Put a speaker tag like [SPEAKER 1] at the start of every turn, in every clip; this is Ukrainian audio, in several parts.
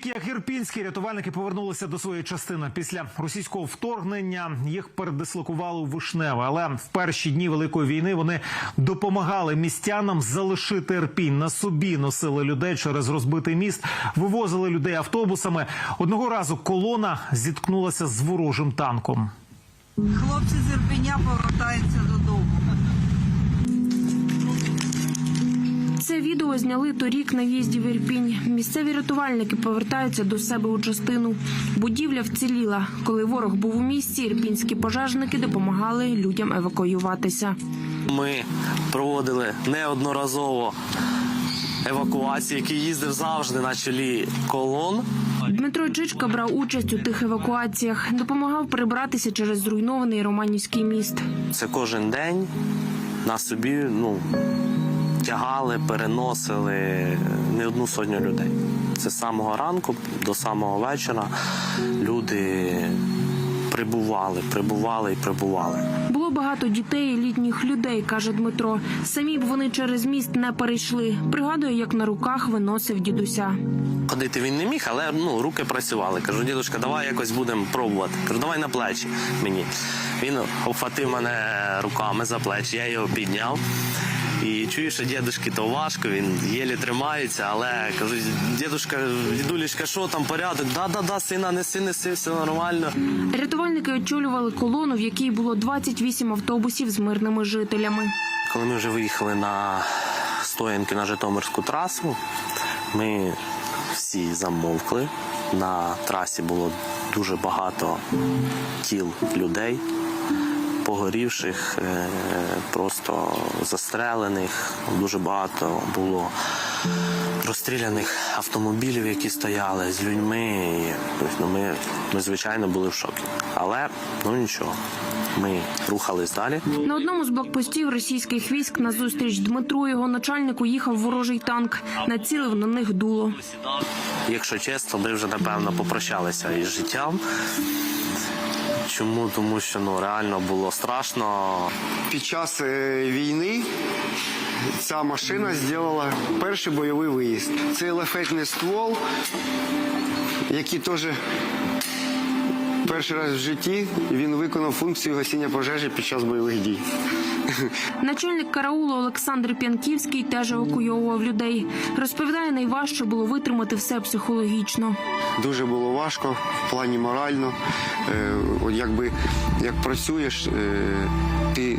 [SPEAKER 1] Торік, як ірпінські рятувальники повернулися до своєї частини після російського вторгнення, їх передислокували у Вишневе. Але в перші дні великої війни вони допомагали містянам залишити Ірпінь. На собі носили людей через розбитий міст, вивозили людей автобусами. Одного разу колона зіткнулася з ворожим танком.
[SPEAKER 2] Хлопці з Ірпеня повертаються додому.
[SPEAKER 3] Це відео зняли торік на в'їзді в Ірпінь. Місцеві рятувальники повертаються до себе у частину. Будівля вціліла. Коли ворог був у місті, ірпінські пожежники допомагали людям евакуюватися.
[SPEAKER 4] Ми проводили неодноразово евакуації, які їздив завжди на чолі колон.
[SPEAKER 3] Дмитро Чичка брав участь у тих евакуаціях, допомагав перебратися через зруйнований Романівський міст.
[SPEAKER 4] Це кожен день на собі ну, тягали, переносили не одну сотню людей. Це з самого ранку до самого вечора люди прибували, прибували і прибували.
[SPEAKER 3] Було багато дітей і літніх людей, каже Дмитро. Самі б вони через міст не перейшли. Пригадує, як на руках виносив дідуся.
[SPEAKER 4] Ходити він не міг, але ну, руки працювали. Кажу, дідушка, давай якось будемо пробувати. Кажу, давай на плечі мені. Він обхватив мене руками за плечі, я його підняв. І чую, що дідушки то важко, він єлі тримається, але кажу, дідушка, дідулечка, що там порядок? Да-да-да, сина, неси, неси, все нормально.
[SPEAKER 3] Рятувальники очолювали колону, в якій було 28 автобусів з мирними жителями.
[SPEAKER 4] Коли ми вже виїхали на стоянки на Житомирську трасу, ми всі замовкли. На трасі було дуже багато тіл людей, погорівших, е, просто застрелених. Дуже багато було розстріляних автомобілів, які стояли з людьми. Ну, ми, ми, звичайно, були в шокі. Але ну нічого, ми рухались далі.
[SPEAKER 3] На одному з блокпостів російських військ на зустріч Дмитру його начальнику їхав ворожий танк. Націлив на них дуло.
[SPEAKER 4] Якщо чесно, ми вже напевно попрощалися із життям. Чому? Тому що ну реально було страшно.
[SPEAKER 5] Під час е, війни ця машина зробила перший бойовий виїзд. Це лафетний ствол, який теж перший раз в житті він виконав функцію гасіння пожежі під час бойових дій.
[SPEAKER 3] Начальник караулу Олександр П'янківський теж евакуйовував людей. Розповідає, найважче було витримати все психологічно.
[SPEAKER 5] Дуже було важко в плані морально. Е, от якби як працюєш, е, ти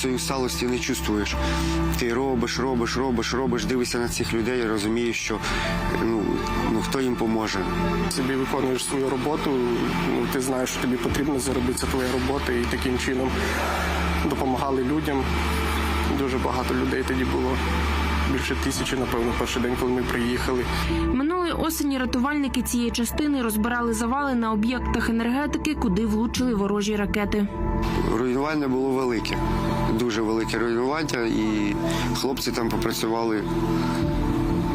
[SPEAKER 5] цієї усталості не чувствуєш. Ти робиш, робиш, робиш, робиш, дивишся на цих людей і розумієш, що ну хто їм поможе.
[SPEAKER 6] собі виконуєш свою роботу, ну, ти знаєш, що тобі потрібно заробити твоя робота, і таким чином допомагали людям. Дуже багато людей тоді було. Більше тисячі, напевно, перший день, коли ми приїхали.
[SPEAKER 3] Минулої осені рятувальники цієї частини розбирали завали на об'єктах енергетики, куди влучили ворожі ракети.
[SPEAKER 5] Руйнування було велике, дуже велике руйнування, і хлопці там попрацювали